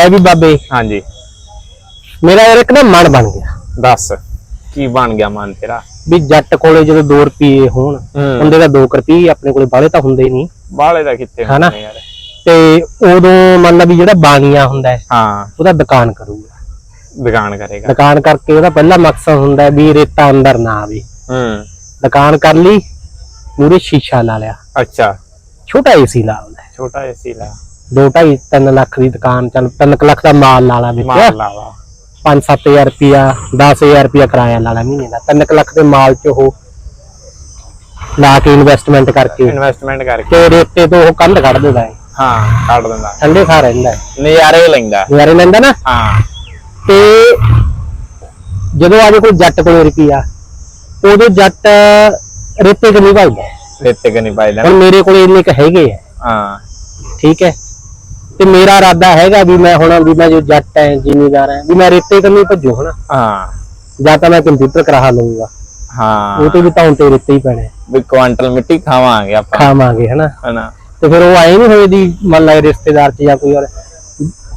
ਐ ਵੀ ਬਾਬੇ। ਹਾਂਜੀ। ਮੇਰਾ ਯਾਰ ਇੱਕ ਨਾ ਮਨ ਬਣ ਗਿਆ। ਦੱਸ ਕੀ ਬਣ ਗਿਆ ਮਨ ਤੇਰਾ? ਵੀ ਜੱਟ ਕੋਲੇ ਜਦੋਂ 2 ਰੁਪਏ ਹੋਣ ਹੂੰ। ਹੁੰਦੇ ਤਾਂ 2 ਰੁਪਏ ਆਪਣੇ ਕੋਲੇ ਬਾਲੇ ਤਾਂ ਹੁੰਦੇ ਨਹੀਂ। ਬਾਲੇ ਦਾ ਕਿੱਥੇ ਹਨਾ? ਹੁੰਦੇ ਯਾਰ। ਤੇ ਉਦੋਂ ਮੰਨ ਲਾ ਵੀ ਜਿਹੜਾ ਬਾਣੀਆ ਹੁੰਦਾ ਹੈ ਹਾਂ। ਉਹਦਾ ਦੁਕਾਨ ਕਰੂਗਾ। ਦੁਕਾਨ ਕਰੇਗਾ। ਦੁਕਾਨ ਕਰਕੇ ਉਹਦਾ ਪਹਿਲਾ ਮਕਸਦ ਹੁੰਦਾ ਹੈ ਵੀ ਰੇਤਾ ਅੰਦਰ ਨਾ ਆਵੇ। ਹੂੰ। ਦੁਕਾਨ ਕਰ ਲਈ ਮੂਰੇ ਸ਼ੀਸ਼ਾ ਲਾ ਲਿਆ। ਅੱਛਾ। ਛੋਟਾ ਏਸੀ ਲਾ ਲਿਆ। ਛੋਟਾ ਜਿਹਾ ਸੀ ਲਾ। ਦੋ ਢਾਈ 3 ਲੱਖ ਦੀ ਦੁਕਾਨ ਚੱਲ 3 ਲੱਖ ਦਾ ਮਾਲ ਲਾ ਲਾ ਵਿੱਚ। ਮਾਰ ਲਾਵਾ 5-7000 ਰੁਪਿਆ 10000 ਰੁਪਿਆ ਕਿਰਾਇਆ ਲਾ ਲਾ ਮਹੀਨੇ ਦਾ। 3 ਲੱਖ ਦੇ ਮਾਲ ਚ ਉਹ ਲਾ ਕੇ ਇਨਵੈਸਟਮੈਂਟ ਕਰਕੇ। ਇਨਵੈਸਟਮੈਂਟ ਕਰਕੇ। ਤੇ ਰੇਤੇ ਤੋਂ ਉਹ ਕੰਧ ਕੱਢ ਦਿੰਦਾ ਹੈ ਹਾਂ ਕੱਢ ਦਿੰਦਾ। ਠੰਡੇ ਖਾ ਰਹਿੰਦਾ ਹੈ ਨਜ਼ਾਰੇ ਲੈਂਦਾ। ਯਾਰੇ ਲੈਂਦਾ ਨਾ? ਹਾਂ। ਤੇ ਜਦੋਂ ਆਜੇ ਕੋਈ ਜੱਟ ਕੋਲ ਰੁਪਿਆ ਉਦੋਂ ਜੱਟ ਰੇਤੇ ਕਿ ਨਹੀਂ ਰੇਤੇ ਕਿ ਨਹੀਂ ਪਾਈ ਲੈਣਾ ਹੁਣ ਮੇਰੇ ਕੋਲ ਇੰਨੇ ਕ ਹੈਗੇ ਆ। ਹਾਂ। ਠੀਕ ਹੈ। ਤੇ ਮੇਰਾ ਇਰਾਦਾ ਹੈਗਾ ਵੀ ਮੈਂ ਹੁਣ ਵੀ ਮੈਂ ਜੋ ਜੱਟ ਹੈ ਜ਼ਿਮੀਦਾਰ ਹੈ ਵੀ ਮੈਂ ਰੇਤੇ ਕੰਨੀ ਭੱਜੂ ਹਨਾ। ਹਾਂ। ਜਾਂ ਤਾਂ ਮੈਂ ਕੰਪਿਊਟਰ ਕਰਾ ਲਊਂਗਾ। ਹਾਂ। ਉਹ ਤੇ ਵੀ ਤਾਂ ਤੇ ਰੇਤੇ ਹੀ ਪੈਣੇ। ਵੀ ਕੁਆਂਟਲ ਮਿੱਟੀ ਖਾਵਾਂਗੇ ਆਪਾਂ। ਖਾਵਾਂਗੇ ਹਨਾ। ਹਨਾ। ਤੇ ਫਿਰ ਉਹ ਆਏ ਨਹੀਂ ਹੋਏ ਦੀ ਮੰਨ ਲਾ ਰਿਸ਼ਤੇਦਾਰ ਚ ਜਾਂ ਕੋਈ ਹੋਰ।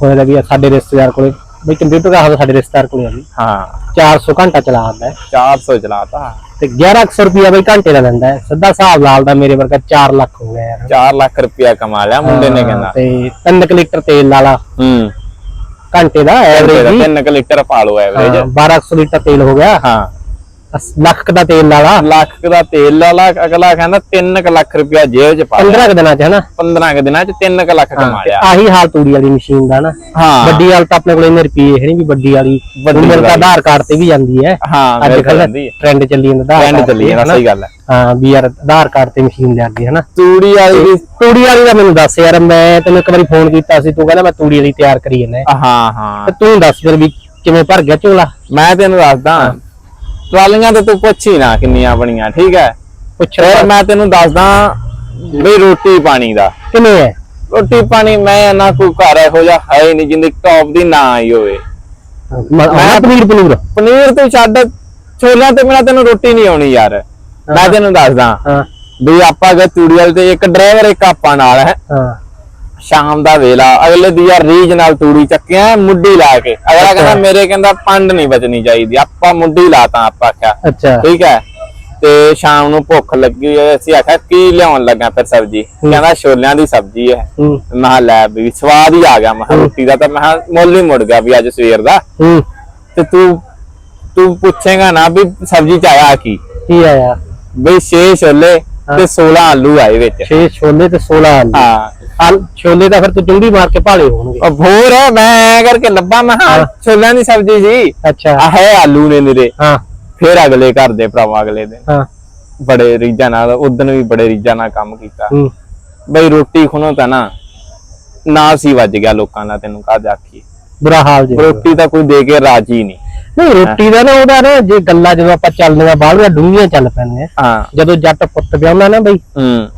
ਹੋਇਆ ਵੀ ਸਾਡੇ ਰਿਸ਼ਤੇਦਾਰ ਕੋਲੇ। ਬਈ ਕੰਪਿਊਟਰ ਦਾ ਸਾਡੇ ਰਿਸ਼ਤੇਦਾਰ ਕੋਲੇ ਆ ਵੀ। ਹਾਂ। 400 ਘੰਟਾ ਚਲਾਉਂਦਾ ਹੈ 400 ਚਲਾਤਾ ਤੇ 1100 ਰੁਪਿਆ ਬਈ ਘੰਟੇ ਦਾ ਲੈਂਦਾ ਹੈ। ਸਿੱਧਾ ਹਿਸਾਬ ਲਾਲਦਾ ਮੇਰੇ ਵਰਗਾ 4 ਲੱਖ ਹੋ ਗਿਆ ਯਾਰ। 4 ਲੱਖ ਰੁਪਇਆ ਕਮਾ ਲਿਆ ਮੁੰਡੇ ਨੇ ਕਹਿੰਦਾ। ਤੇ 3 ਲੀਟਰ ਤੇਲ ਲਾਲਾ ਹੂੰ। ਘੰਟੇ ਦਾ ਐਵਰੇਜ ਹੀ। 3 ਲੀਟਰ ਪਾ ਲਓ ਐਵਰੇਜ 1200 ਲੀਟਰ ਤੇਲ ਹੋ ਗਿਆ। ਹਾਂ। ਲੱਖ ਕੁ ਦਾ ਤੇਲ ਲਾਲਾ ਲੱਖ ਕੁ ਦਾ ਤੇਲ ਲਾ ਲਾ ਅਗਲਾ ਕਹਿੰਦਾ 3 ਲੱਖ ਰੁਪਇਆ ਜੇਬ 'ਚ ਪਾ ਲਿਆ। 15 ਕੁ ਦਿਨਾਂ ਚ ਹਨਾ? 15 ਕੁ ਦਿਨਾਂ 'ਚ 3 ਲੱਖ ਕਮਾ ਲਿਆ। ਆਹੀ ਹਾਲ ਤੂੜੀ ਵਾਲੀ ਮਸ਼ੀਨ ਦਾ ਨਾ। ਹਾਂ। ਵੱਡੀ ਵਾਲ ਤਾਂ ਆਪਣੇ ਕੋਲ ਇੰਨੇ ਰੁਪਏ ਹੈ ਨਹੀਂ ਵੀ ਵੱਡੀ ਵਾਲੀ। ਵੱਡੀ ਮੇਰੇ ਤਾਂ ਵਾਲੀ। ਆਧਾਰ ਕਾਰਡ ਤੇ ਵੀ ਜਾਂਦੀ ਹੈ। ਹਾਂ ਅੱਜ ਮੇਰੇ ਕੱਲ ਜਾਂਦੀ ਹੈ। ਟ੍ਰੈਂਡ ਚੱਲੀ ਜਾਂਦਾ ਆਧਾਰ ਟ੍ਰੈਂਡ ਕਾਰਡ ਚੱਲੀ ਤੇ, ਜਾਂਦਾ ਹਨਾ? ਸਹੀ ਗੱਲ ਹੈ। ਹਾਂ ਵੀ ਯਾਰ ਆਧਾਰ ਕਾਰਡ ਤੇ ਮਸ਼ੀਨ ਲਿਆ ਕੇ ਹਨਾ? ਤੂੜੀ ਵਾਲੀ ਵੀ ਤੂੜੀ ਵਾਲੀ ਦਾ ਮੈਨੂੰ ਦੱਸ ਯਾਰ ਮੈਂ ਤੈਨੂੰ ਇੱਕ ਵਾਰੀ ਫੋਨ ਕੀਤਾ ਸੀ ਤੂੰ ਕਹਿੰਦਾ ਮੈਂ ਤੂੜੀ ਵਾਲੀ ਤਿਆਰ ਕਰੀ ਜਾਂਦਾ। ਹਾਂ ਹਾਂ। ਤੇ ਤੂੰ ਦੱਸ ਫਿਰ ਵੀ ਕਿਵੇਂ ਭਰ ਗਿਆ ਝੋਲਾ ਮੈਂ ਤੈਨੂੰ ਦੱਸਦਾ ਟਰਾਲੀਆਂ ਤੇ ਤੂੰ ਪੁੱਛ ਹੀ ਨਾ ਕਿੰਨੀਆਂ ਬਣੀਆਂ ਠੀਕ ਹੈ? ਪੁੱਛ ਫਿਰ ਮੈਂ ਤੈਨੂੰ ਦੱਸਦਾ ਵੀ ਰੋਟੀ ਪਾਣੀ ਦਾ। ਕਿਵੇਂ ਹੈ? ਰੋਟੀ ਪਾਣੀ ਮੈਂ ਨਾ ਕੋਈ ਘਰ ਇਹੋ ਜਿਹਾ ਹੈ ਹੀ ਨਹੀਂ ਜਿੰਦੇ ਟੌਪ ਦੀ ਨਾ ਆਈ ਹੋਵੇ। ਮੈਂ ਪਨੀਰ ਪਨੂਰ। ਪਨੀਰ ਤੂੰ ਛੱਡ ਛੋਲਿਆਂ ਤੇ ਮੇਰਾ ਤੈਨੂੰ ਰੋਟੀ ਨਹੀਂ ਆਉਣੀ ਯਾਰ। ਮੈਂ ਤੈਨੂੰ ਦੱਸਦਾ ਵੀ ਆਪਾਂ ਗਏ ਤੂੜੀ ਵਾਲੇ ਤੇ ਇੱਕ ਡਰਾਈਵਰ ਇੱਕ ਆਪਾਂ ਨਾਲ ਹਾਂ। ਸ਼ਾਮ ਦਾ ਵੇਲਾ ਅਗਲੇ ਦੀ ਯਾਰ ਰੀਜ ਨਾਲ ਤੂੜੀ ਚੱਕਿਆ ਮੁੱਢੀ ਲਾ ਕੇ। ਅਗਲਾ ਕਹਿੰਦਾ ਮੇਰੇ ਕਹਿੰਦਾ ਪੰਡ ਨਹੀਂ ਬਚਣੀ ਚਾਹੀਦੀ ਆਪਾਂ ਮੁੱਢੀ ਲਾਤਾ ਆਪਾਂ ਆਖਿਆ। ਅੱਛਾ। ਠੀਕ ਹੈ? ਤੇ ਸ਼ਾਮ ਨੂੰ ਭੁੱਖ ਲੱਗੀ ਹੋਈ ਅਸੀਂ ਆਖਿਆ ਕੀ ਲਿਆਉਣ ਲੱਗਾ ਫਿਰ ਸਬਜੀ? ਕਹਿੰਦਾ ਛੋਲਿਆਂ ਦੀ ਸਬਜੀ ਹੈ। ਮੈਂ ਲੈ ਵੀ ਸਵਾਦ ਹੀ ਆ ਗਿਆ ਮੈਂ ਰੋਟੀ ਦਾ ਤਾਂ ਮੈਂ ਮੁੱਲ ਹੀ ਮੁੜ ਗਿਆ ਵੀ ਅੱਜ ਸਵੇਰ ਦਾ। ਤੇ ਤੂੰ ਤੂੰ ਪੁੱਛੇਗਾ ਨਾ ਵੀ ਸਬਜੀ ਚ ਆਇਆ ਕੀ? ਕੀ ਆਇਆ? ਬਈ 6 ਛੋਲੇ। ਤੇ 16 ਆਲੂ ਆਏ ਵਿੱਚ। 6 ਛੋਲੇ ਤੇ 16 ਆਲੂ। ਹਾਂ। ਆਲ ਛੋਲੇ ਤਾਂ ਫਿਰ ਤੂੰ ਚੁੰਡੀ ਮਾਰ ਕੇ ਭਾਲੇ ਹੋਣਗੇ। ਉਹ ਹੋਰ ਮੈਂ ਕਰਕੇ ਲੱਭਾ ਮੈਂ ਕਿਹਾ। ਛੋਲਿਆਂ ਦੀ ਸਬਜੀ ਸੀ ਅੱਛਾ। ਆ ਹੈ ਆਲੂ ਨੇ ਨਿਰੇ ਹਾਂ। ਫਿਰ ਅਗਲੇ ਘਰ ਦੇ ਭਰਾਵਾ ਅਗਲੇ ਦਿਨ। ਹਾਂ। ਬੜੇ ਰੀਝਾਂ ਨਾਲ ਉਦੋਂ ਵੀ ਬੜੇ ਰੀਝਾਂ ਨਾਲ ਕੰਮ ਕੀਤਾ। ਬਈ ਰੋਟੀ ਖੁਣੋ ਤਾਂ ਨਾ ਨਾ ਸੀ ਵੱਜ ਗਿਆ ਲੋਕਾਂ ਦਾ ਤੈਨੂੰ ਕਾਹਦੇ ਆਖੀ ਬੁਰਾ ਹਾਲ ਜੀ। ਰੋਟੀ ਤਾਂ ਕੋਈ ਦੇ ਕੇ ਰਾਜੀ ਨਹੀਂ। ਨਹੀਂ ਰੋਟੀ ਦਾ ਨਾ ਉਹਦਾ ਨਾ ਜੇ ਗੱਲਾਂ ਜਦੋਂ ਆਪਾਂ ਚੱਲਦੀਆਂ ਬਾਹਲੀਆਂ ਡੂੰਘੀਆਂ ਚੱਲ ਪੈਂਦੇ ਆ ਹਾਂ। ਜਦੋਂ ਜੱਟ ਪੁੱਤ ਵਿਆਹੁੰਦਾ ਨਾ ਬਈ। ਹੂੰ।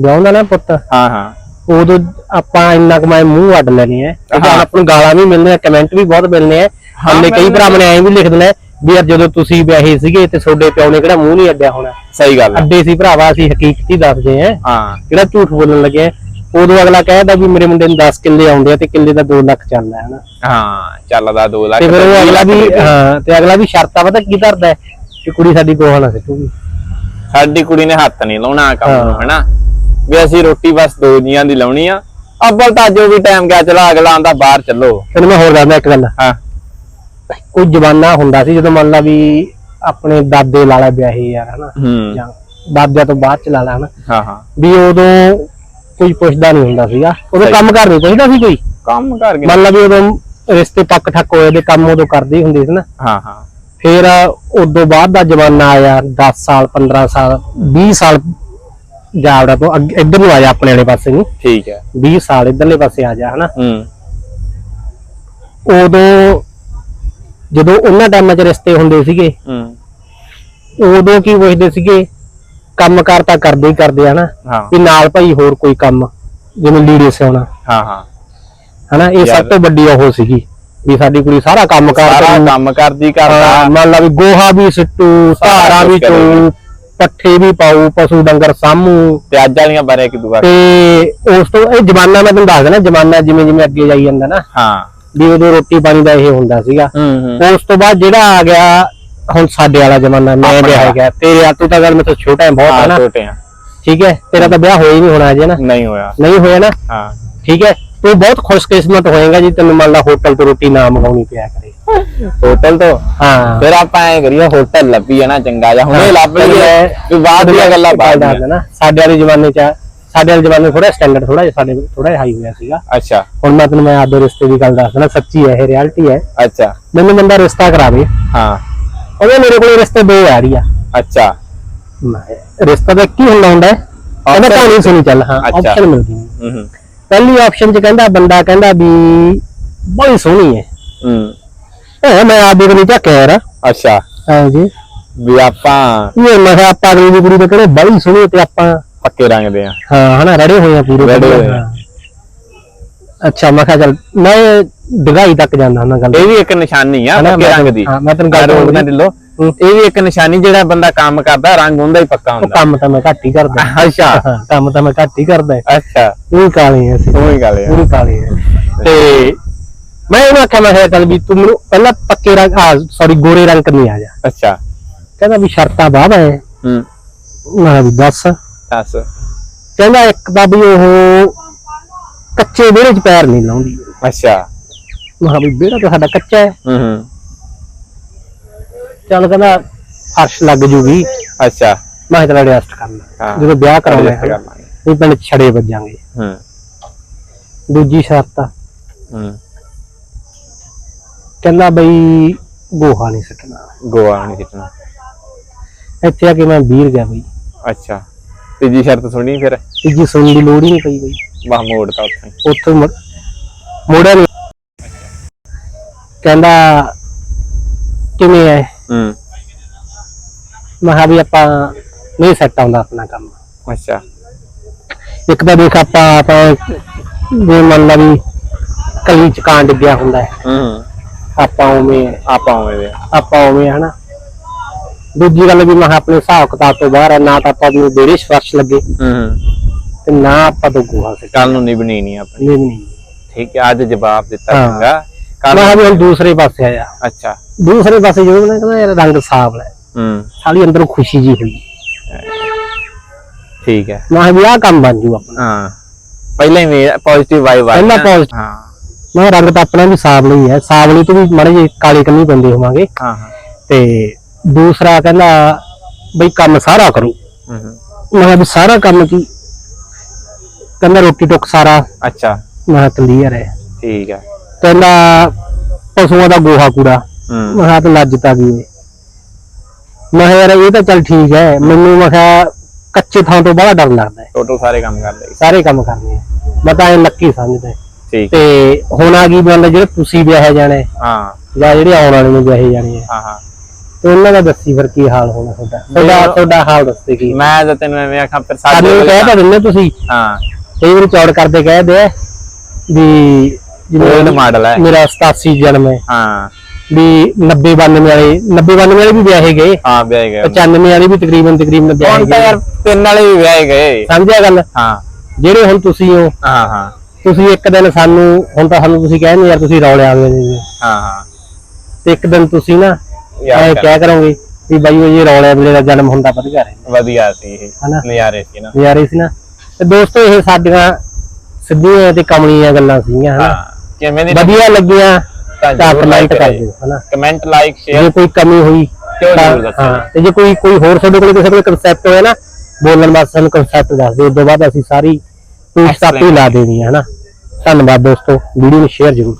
ਵਿਆਹੁੰਦਾ ਨਾ ਪੁੱਤ। ਹਾਂ ਹਾਂ। ਉਦੋਂ ਆਪਾਂ ਇੰਨਾ ਕਮਾਏ ਮੂੰਹ ਅੱਡ ਲੈਣੇ ਆ ਤੇ ਜਾਂ। ਆਪਾਂ ਨੂੰ ਗਾਲਾਂ ਵੀ ਮਿਲਦੀਆਂ ਕਮੈਂਟ ਵੀ ਬਹੁਤ ਮਿਲਨੇ ਆ ਹਮਨੇ ਕਈ ਭਰਾਵਾਂ ਨੇ ਐਂ ਵੀ ਲਿਖ ਦੇਣਾ ਵੀ ਯਾਰ ਜਦੋਂ ਤੁਸੀਂ ਵਿਆਹੇ ਸੀਗੇ ਤੇ ਤੁਹਾਡੇ ਪਿਓ ਨੇ ਕਿਹੜਾ ਮੂੰਹ ਨਹੀਂ ਅੱਡਿਆ ਹੋਣਾ। ਸਹੀ ਗੱਲ ਅੱਡੇ ਸੀ ਭਰਾਵਾ ਅਸੀਂ ਹਕੀਕਤ ਹੀ ਦੱਸਦੇ ਆ ਹਾਂ। ਕਿਹੜਾ ਝੂਠ ਬੋਲਣ ਲੱਗੇ ਆ ਉਦੋਂ ਅਗਲਾ ਕਹਿੰਦਾ ਵੀ ਮੇਰੇ ਮੁੰਡੇ ਨੂੰ 10 ਕਿੱਲੇ ਆਉਂਦੇ ਆ ਤੇ ਕਿੱਲੇ ਦਾ 2 ਲੱਖ ਚੱਲਦਾ ਹੈ ਨਾ। ਹਾਂ ਚੱਲਦਾ 2 ਲੱਖ ਤੇ ਫਿਰ ਉਹ ਅਗਲਾ ਵੀ। ਹਾਂ ਤੇ ਅਗਲਾ ਵੀ ਸ਼ਰਤਾਂ ਪਤਾ ਕੀ ਧਰਦਾ ਕਿ ਕੁੜੀ ਸਾਡੀ ਗੋਹਾ ਨਾ ਸਿੱਟੂਗੀ। ਸਾਡੀ ਕੁੜੀ ਨੇ ਹੱਥ ਨਹੀਂ ਲਾਉਣਾ ਕੰਮ ਨੂੰ। ਹਨਾ? ਵੀ ਅਸੀਂ ਰੋਟੀ ਬਸ ਦੋ ਜੀਆਂ ਦੀ ਲਾਉਣੀ ਆ। ਅੱਬਲ ਤਾਂ ਜੋ ਵੀ ਟਾਈਮ ਗਿਆ ਚਲਾ ਅਗਲਾ ਆਂਦਾ ਬਾਹਰ ਚੱਲੋ। ਤੈਨੂੰ ਮੈਂ ਹੋਰ ਦੱਸਦਾ ਇੱਕ ਗੱਲ। ਹਾਂ। ਕੋਈ ਜਵਾਨਾ ਹੁੰਦਾ ਸੀ ਜਦੋਂ ਮੰਨ ਲਾ ਵੀ ਆਪਣੇ ਦਾਦੇ ਲਾਲਾ ਵਿਆਹੇ ਯਾਰ ਹਨਾ? ਜਾਂ ਦਾਦਿਆਂ ਤੋਂ ਬਾਅਦ ਚ ਲਾਲਾ ਹਨਾ? ਹਾਂ ਹਾਂ। ਵੀ ਉਦੋਂ ਕੋਈ ਪੁੱਛਦਾ ਨਹੀਂ ਹੁੰਦਾ ਸੀਗਾ। ਉਦੋਂ। ਕੰਮ ਕਰ ਨਹੀਂ ਪੁੱਛਦਾ ਸੀ ਕੋਈ? ਕੰਮ ਕਰ ਗਏ। ਮੰਨ ਲਾ ਵੀ ਉਦੋਂ ਰਿਸ਼ਤੇ ਪੱਕ ਠੱਕ ਹੋਏ ਦੇ ਕੰਮ ਉਦੋਂ ਕਰਦੇ ਹੁੰਦੇ ਸੀ ਨਾ। ਹਾਂ ਹਾਂ। ਫਿਰ ਉਦੋਂ ਬਾਅਦ ਦਾ ਜਮਾਨਾ ਆਇਆ 10 ਸਾਲ 15 ਸਾਲ 20 ਸਾਲ ਜਾਵੜਾ ਤੋਂ ਇੱਧਰ ਨੂੰ ਆ ਜਾ ਆਪਣੇ ਵਾਲੇ ਪਾਸੇ ਨੂੰ। ਠੀਕ ਹੈ। 20 ਸਾਲ ਇੱਧਰਲੇ ਪਾਸੇ ਆ ਜਾ ਹਨਾ। ਹੂੰ। ਉਦੋਂ ਜਦੋਂ ਉਹਨਾਂ ਟਾਈਮਾਂ 'ਚ ਰਿਸ਼ਤੇ ਹੁੰਦੇ ਸੀਗੇ ਹੂੰ। ਉਦੋਂ ਕੀ ਪੁੱਛਦੇ ਸੀਗੇ? ਕੰਮਕਾਰ ਤਾਂ ਕਰਦੇ ਹੀ ਕਰਦੇ ਆ ਨਾ ਹਾਂ। ਵੀ ਨਾਲ ਭਾਈ ਹੋਰ ਕੋਈ ਕੰਮ ਜਿਵੇਂ ਲੀੜੇ ਸਿਉਣਾ। ਹਾਂ ਹਾਂ। ਹਨਾ ਇਹ। ਸਭ ਤੋਂ ਵੱਡੀ ਉਹ ਸੀਗੀ ਵੀ ਸਾਡੀ ਕੁੜੀ ਸਾਰਾ ਕੰਮ ਸਾਰਾ ਕਰ ਕੰਮ ਕਰਦੀ। ਕਰਦਾ ਮੰਨ ਲਾ ਵੀ ਗੋਹਾ ਵੀ ਸਿੱਟੂ ਧਾਰਾਂ ਵੀ। ਚੋ ਪੱਠੇ ਵੀ ਪਾਉ ਪਸ਼ੂ ਡੰਗਰ ਸਾਮੂ ਤੇ ਅੱਜ ਵਾਲੀਆਂ ਬਾਰੇ ਕਿ ਦੁਆ ਤੇ ਉਸ ਤੋਂ ਇਹ ਜਮਾਨਾ ਮੈਂ ਤੁਹਾਨੂੰ ਦੱਸ ਦੇਣਾ ਜਮਾਨਾ ਜਿਵੇਂ ਜਿਵੇਂ ਅੱਗੇ ਜਾਈ ਜਾਂਦਾ ਨਾ। ਹਾਂ। ਵੀ ਉਦੋਂ ਰੋਟੀ ਪਾਣੀ ਦਾ ਇਹ ਹੁੰਦਾ ਸੀਗਾ। ਉਸ ਤੋਂ ਬਾਅਦ ਜਿਹੜਾ ਆ ਗਿਆ ਹੁਣ ਸਾਡੇ ਵਾਲਾ ਜਮਾਨਾ ਮੈਂ ਆਪਣੇ ਵਿਆਹ ਵਾਲਾ। ਗਿਆ। ਤੇਰੇ ਆ ਤੂੰ ਤਾਂ ਗੱਲ ਮੇਰੇ ਤੋਂ ਛੋਟਾ ਹੈ ਬਹੁਤ ਹੈ ਹਾਂ ਨਾ? ਛੋਟੇ ਆ। ਠੀਕ ਹੈ? ਤੇਰਾ ਤਾਂ ਵਿਆਹ ਹੋਇਆ ਹੀ ਨਹੀਂ ਹੋਣਾ ਅਜੇ ਨਾ? ਨਹੀਂ ਹੋਇਆ। ਨਹੀਂ ਹੋਇਆ ਨਾ? ਹਾਂ। ਠੀਕ ਹੈ? ਤੂੰ ਬਹੁਤ ਖੁਸ਼ਕਿਸਮਤ ਹੋਏਗਾ ਜੀ ਤੈਨੂੰ ਮੰਨ ਲਾ ਹੋਟਲ ਤੋਂ ਰੋਟੀ ਨਾ ਮੰਗਾਉਣੀ ਪਿਆ ਕਰੇ। ਹੋਟਲ ਤੋਂ? ਹਾਂ। ਫਿਰ ਆਪਾਂ ਐ ਕਰੀਏ ਹੋਟਲ ਲੱਭੀਏ ਨਾ ਚੰਗਾ ਜਿਹਾ। ਹੁਣੇ ਲੱਭ ਲਈਏ। ਵੀ ਬਾਅਦ ਦੀਆਂ ਗੱਲਾਂ ਬਾਅਦ ਦੀਆਂ। ਦੇਣਾ ਸਾਡੇ ਵਾਲੇ ਜ਼ਮਾਨੇ ਚ ਸਾਡੇ ਵਾਲੇ ਜ਼ਮਾਨੇ ਥੋੜਾ ਸਟੈਂਡਰਡ ਥੋੜਾ ਜਿਹਾ ਸਾਡੇ ਥੋੜਾ ਜਿਹਾ ਹਾਈ ਹੋਇਆ ਸੀਗਾ। ਅੱਛਾ। ਹੁਣ ਮੈਂ ਤੈਨੂੰ ਮੈਂ ਆਪਦੇ ਰਿਸ਼ਤੇ ਦੀ ਗੱਲ ਦੱਸ ਦੇਣਾ ਸੱਚੀ ਹੈ ਇਹ ਰਿਐਲਿਟੀ ਹੈ। ਅੱਛਾ। ਮੈਨੂੰ ਬੰਦਾ ਰਿਸ਼ਤਾ ਕਰਾਵੇ। ਹਾਂ। ਉਹਦੇ ਮੇਰੇ ਕੋਲ ਰਿਸ਼ਤੇ ਦੋ ਆ ਰਹੀ ਆ। ਅੱਛਾ। ਮੈਂ- ਰਿਸ਼ਤਾ ਦਾ ਕੀ ਹੁੰਦਾ ਹੁੰਦਾ ਹੈ। ਕਹਿੰਦਾ Option- ਕਹਾਣੀ ਸੁਣੀ ਚੱਲ ਹਾਂ ਅੱਛਾ। ਆਪਸ਼ਨ ਮਿਲਦੀ ਹੈ ਹੂੰ ਹੂੰ। ਪਹਿਲੀ ਆਪਸ਼ਨ ਚ ਕਹਿੰਦਾ ਬੰਦਾ ਕਹਿੰਦਾ ਵੀ ਬੜੀ ਸੋਹਣੀ ਹੈ। ਹੂੰ। ਇਹ ਮੈਂ ਆਪਦੇ ਕੋਲ ਝੱਕਿਆ ਯਾਰ। ਅੱਛਾ। ਹਾਂ ਜੀ। ਵੀ ਆਪਾਂ ਇਹ ਮੈਂ ਕਿਹਾ ਆਪਾਂ ਅਗਲੀ ਦੀ ਕੁੜੀ ਦੇ ਕਹਿੰਦੇ ਬੜੀ ਸੋਹਣੀ ਹੈ ਤੇ ਆਪਾਂ ਪੱਕੇ ਰੰਗ ਦੇ ਆ ਹਾਂ ਹਨਾ ਰੜੇ ਹੋਏ ਆ ਪੂਰੇ ਰੜੇ ਹੋਏ ਆ। ਹਾਂ। ਅੱਛਾ ਮੈਂ ਕਿਹਾ ਚੱਲ ਮੈਂ ਡਗਾਈ ਤੱਕ ਜਾਂਦਾ ਹੁੰਦਾ ਗੱਲ ਇਹ ਵੀ ਇੱਕ ਨਿਸ਼ਾਨੀ ਆ ਹਨਾ, ਪੱਕੇ ਮੈਂ- ਰੰਗ ਦੀ। ਹਾਂ, ਮੈਂ ਤੈਨੂੰ ਗੱਲ ਰੋਡ ਨਾ ਦੱਸਦੀ। ਢਿੱਲੋ। ਹੂੰ। ਇਹ ਵੀ ਇੱਕ ਨਿਸ਼ਾਨੀ ਜਿਹੜਾ ਬੰਦਾ ਕੰਮ ਕਰਦਾ ਰੰਗ ਹੁੰਦਾ ਹੀ ਪੱਕਾ ਉਹ ਹੁੰਦਾ ਕੰਮ ਤਾਂ ਮੈਂ ਘੱਟ ਹੀ ਕਰਦਾ। ਅੱਛਾ। ਹਾਂ ਕੰਮ ਤਾਂ ਮੈਂ ਘੱਟ ਹੀ ਕਰਦਾ। ਅੱਛਾ। ਉਹ ਕਾਲੇ ਆ ਅਸੀਂ। ਉਹੀ ਗੱਲ ਆ। ਪੂਰੀ ਕਾਲੇ ਆ। ਤੇ ਮੈਂ ਉਹਨੂੰ ਆਖਿਆ ਮੈਂ ਕਿਹਾ ਚੱਲ ਵੀ ਤੂੰ ਮੈਨੂੰ ਪਹਿਲਾਂ ਪੱਕੇ ਰੰਗ ਆ ਸੌਰੀ ਗੋਰੇ ਰੰਗ ਕਰਨੀ ਆ ਜਾ। ਅੱਛਾ। ਕਹਿੰਦਾ ਵੀ ਸ਼ਰਤਾਂ ਬਾਹਰ ਹੈ ਹੂੰ। ਮੈਂ ਕਿਹਾ ਵੀ ਦੱਸ। ਦੱਸ। ਕਹਿੰਦਾ ਇੱਕ ਤਾਂ ਵੀ ਉਹ ਕੱਚੇ ਵਿਹੜੇ 'ਚ ਪੈਰ ਨਹੀਂ ਲਾਉਂਦੀ। ਅੱਛਾ। ਮੈਂ ਕਿਹਾ ਵੀ ਵਿਹੜਾ ਤਾਂ ਸਾਡਾ ਕੱਚਾ ਹੈ। ਹੂੰ ਹੂੰ। ਚੱਲ ਕਹਿੰਦਾ ਫਰਸ਼ ਲੱਗ ਜੂਗੀ। ਅੱਛਾ। ਮੈਂ ਕਿਹਾ ਚੱਲ ਕਰਨਾ ਹਾਂ। ਜਦੋਂ ਵਿਆਹ ਕਰਾਉਣਾ ਹੈ ਕਰ। ਵੀ ਪਿੰਡ ਛੜੇ ਵੱਜਾਂਗੇ। ਹੂੰ। ਦੂਜੀ ਸ਼ਰਤ ਆ, ਹੂੰ। ਕਹਿੰਦਾ ਬਈ ਗੋਹਾ ਨਹੀਂ ਸੱਟਣਾ। ਗੋਆ ਨਹੀਂ ਸਿੱਟਣਾ। ਇੱਥੇ ਆ ਕੇ ਮੈਂ ਵੀਰ ਗਿਆ ਬਈ। ਅੱਛਾ। ਤੀਜੀ ਸ਼ਰਤ ਸੁਣੀ ਫਿਰ? ਤੀਜੀ ਸੁਣਨ ਦੀ ਲੋੜ ਹੀ ਨਹੀਂ ਪਈ ਬਈ। ਬਾਹ ਮੋੜਤਾ ਉੱਥੇ ਉੱਥੇ ਮੁੜ- ਮੋੜਿਆ ਨਹੀਂ ਕਹਿੰਦਾ ਕਿਵੇਂ ਹੈ ਹੂੰ। ਮੈਂ ਕਿਹਾ ਵੀ ਆਪਾਂ ਨਹੀਂ ਸੈੱਟ ਆਉਂਦਾ ਆਪਣਾ ਕੰਮ। ਅੱਛਾ। ਇੱਕ ਤਾਂ ਦੇਖ ਆਪਾਂ ਆਪਾਂ ਜੇ ਮੰਨ ਲਾ ਵੀ ਕਲੀ ਚ ਕਾਂ ਡਿੱਗਿਆ ਹੁੰਦਾ ਹੈ। ਹੂੰ। ਆਪਾਂ ਉਵੇਂ ਆਪਾਂ ਉਵੇਂ ਦੇ ਆਪਾਂ ਉਵੇਂ ਹਨਾ? ਦੂਜੀ ਗੱਲ ਵੀ ਮੈਂ ਕਿਹਾ ਆਪਣੇ ਹਿਸਾਬ ਕਿਤਾਬ ਤੋਂ ਬਾਹਰ ਹੈ ਨਾ ਤਾਂ ਆਪਾਂ ਨੂੰ ਦੇਰੇ ਸਪਰਸ਼ ਲੱਗੇ। ਹੂੰ। ਤੇ ਨਾ ਆਪਾਂ ਤੋਂ ਗੋਹਾ ਕੱਲ ਨੂੰ ਨਿਭਣੀ ਨਹੀਂ ਆਪਣੀ। ਨਹੀਂ ਨਹੀਂ। ਠੀਕ ਹੈ ਅੱਜ ਜਵਾਬ ਦਿੱਤਾ ਹਾਂ। ਚੰਗਾ। ਮੈਂ ਕੱਲ ਕਿਹਾ ਵੀ ਹੁਣ ਦੂਸਰੇ ਪਾਸੇ ਆਇਆ। ਅੱਛਾ। ਦੂਸਰੇ ਪਾਸੇ ਜਦੋਂ ਮੈਂ ਕਹਿੰਦਾ ਯਾਰ ਰੰਗ ਸਾਫ਼ ਹੈ ਹੂੰ। ਸਾਲੀ ਅੰਦਰੋਂ ਖੁਸ਼ੀ ਜੀ ਹੋਈ। ਠੀਕ ਹੈ। ਮੈਂ ਕਿਹਾ ਵੀ ਆਹ ਕੰਮ ਬਣ ਜੂ ਆਪਣਾ। ਹਾਂ। ਪਹਿਲਾਂ ਹੀ ਪੋਜ਼ਿਟਿਵ ਵਾਈਬ ਆ ਪਹਿਲਾਂ positive- ਹਾਂ। ਮੈਂ ਕਿਹਾ ਰੰਗ ਤਾਂ ਆਪਣਾ ਵੀ ਸਾਵਲੀ ਹੈ। ਸਾਵਲੀ ਤੋਂ ਵੀ ਮਾੜੇ ਜਿਹੇ ਕਾਲੇ ਕੰਨੀ ਬੰਦੇ ਹੋਵਾਂਗੇ। ਹਾਂ ਹਾਂ। ਤੇ ਦੂਸਰਾ ਕਹਿੰਦਾ ਬਈ ਕੰਮ ਸਾਰਾ ਕਰੂ। ਹੂੰ, ਹੂੰ। ਮੈਂ ਕਿਹਾ ਵੀ ਸਾਰਾ ਕੰਮ ਕੀ? ਕਹਿੰਦਾ ਰੋਟੀ ਟੁੱਕ ਸਾਰਾ। ਅੱਛਾ। ਮੈਂ ਕਲੀਅਰ ਹੈ। ਠੀਕ ਹੈ। ਕਹਿੰਦਾ ਪਸ਼ੂਆਂ ਦਾ ਗੋਹਾ ਕੂੜਾ। ਹੂੰ। ਮੈਂ ਤਾਂ ਲੱਜ ਤਾਂ ਗਈ ਮੈਂ ਯਾਰ ਇਹ ਤਾਂ ਚੱਲ ਠੀਕ ਹੈ। ਮੈਨੂੰ ਮੈਂ ਕਿਹਾ ਕੱਚੇ ਥਾਂ ਤੋਂ ਬੜਾ ਡਰ ਲੱਗਦਾ ਹੈ। ਟੋਟਲ ਸਾਰੇ ਕੰਮ ਕਰ ਲਏ। ਸਾਰੇ ਕੰਮ ਕਰਨੇ ਆ ਮੈਂ ਤਾਂ ਇਹ ਲੱਕੀ ਸਮਝਦਾ ਠੀਕ। ਤੇ ਹੁਣ ਆ ਗਈ ਗੱਲ ਜਿਹੜੇ ਤੁਸੀਂ ਵਿਆਹੇ ਜਾਣੇ। ਹਾਂ। ਜਾਂ ਜਿਹੜੇ ਆਉਣ ਵਾਲੇ ਨੂੰ ਵਿਆਹੇ ਜਾਣੇ ਆ। ਹਾਂ ਹਾਂ। ਤੇ ਉਹਨਾਂ ਦਾ ਦੱਸੀ ਫਿਰ ਕੀ ਹਾਲ ਹੋਣਾ ਤੁਹਾਡਾ। ਤੁਹਾਡਾ ਤੁਹਾਡਾ ਹਾਲ ਦੱਸੇ ਕੀ। ਮੈਂ ਤਾਂ ਤੈਨੂੰ ਐਵੇਂ ਆਖਾਂ ਫਿਰ ਸਾਡੇ ਸਾਨੂੰ ਕੋਲ ਕਹਿ ਤਾਂ ਦਿੰਦੇ ਤੁਸੀਂ। ਹਾਂ। ਕਈ ਵਾਰੀ ਚੌੜ ਕਰਦੇ ਕਹਿੰਦੇ ਵੀ Old model ਹੈ। ਮੇਰਾ 87 ਜਨਮ ਹੈ। ਹਾਂ। ਵੀ 90 92 ਵਾਲੇ 90 92 ਵਾਲੇ ਵੀ ਵਿਆਹੇ ਗਏ। ਹਾਂ ਵਿਆਹ ਗਏ। 95 ਵਾਲੇ ਵੀ ਤਕਰੀਬਨ ਤਕਰੀਬਨ ਵਿਆਹੇ ਹੁਣ ਤਾਂ ਗਏ। ਯਾਰ ਤਿੰਨ ਵਾਲੇ ਵੀ ਵਿਆਹ ਗਏ। ਸਮਝਿਆ ਗੱਲ? ਹਾਂ। ਜਿਹੜੇ ਹੁਣ ਤੁਸੀਂ ਹੋ ਹਾਂ ਹਾਂ। ਤੁਸੀਂ ਇੱਕ ਦਿਨ ਸਾਨੂੰ ਹੁਣ ਤਾਂ ਸਾਨੂੰ ਤੁਸੀਂ ਕਹਿੰਦੇ ਯਾਰ ਤੁਸੀਂ ਰੌਲੇ ਆ ਗਏ ਜੀ। ਹਾਂ ਹਾਂ। ਤੇ ਇੱਕ ਦਿਨ ਤੁਸੀਂ ਨਾ ਯਾਰ ਕਹਿ ਕਰੋਗੇ ਵੀ ਬਾਈ ਉਹ ਇਹ ਰੌਲੇ ਵੇਲੇ ਦਾ ਜਨਮ ਹੁੰਦਾ ਵਧੀਆ ਰਹੇ। ਵਧੀਆ ਸੀ ਇਹ। ਨਜ਼ਾਰੇ ਸੀ ਨਾ। ਨਜ਼ਾਰੇ ਸੀ ਨਾ। ਤੇ ਦੋਸਤੋ ਇਹ ਸਾਡੀਆਂ ਸਿੱਧੀਆਂ ਤੇ ਕਮਲੀਆਂ ਗੱਲਾਂ ਸੀਗੀਆਂ ਹਨਾ? ਹਾਂ। ਕਿਵੇਂ ਦੀ ਵਧੀਆ ਲੱਗੀਆਂ। ਤਾਂ ਕਮੈਂਟ ਕਰ। ਦਿਓ ਹਨਾ? ਕਮੈਂਟ ਲਾਈਕ ਸ਼ੇਅਰ ਜੇ ਕੋਈ ਕਮੀ ਹੋਈ ਤਾਂ- ਜ਼ਰੂਰ। ਹਾਂ ਤੇ ਜੇ ਕੋਈ ਕੋਈ ਹੋਰ ਤੁਹਾਡੇ ਕੋਲ ਕਿਸੇ ਕੋਲ ਕਨਸੈਪਟ ਹੋਇਆ ਨਾ ਬੋਲਣ ਵਾਸਤੇ ਸਾਨੂੰ ਕਨਸੈਪਟ ਦੱਸ ਦਿਓ। ਉਸ ਤੋਂ ਬਾਅਦ ਅਸੀਂ ਸਾਰੀ ਪੋਸਟ ਆਪੇ ਲਾ ਦੇਣੀ ਹੈ ਹਨਾ? ਧੰਨਵਾਦ ਦੋਸਤੋ ਵੀਡੀਓ ਨੂੰ ਸ਼ੇਅਰ ਜ਼ਰੂਰ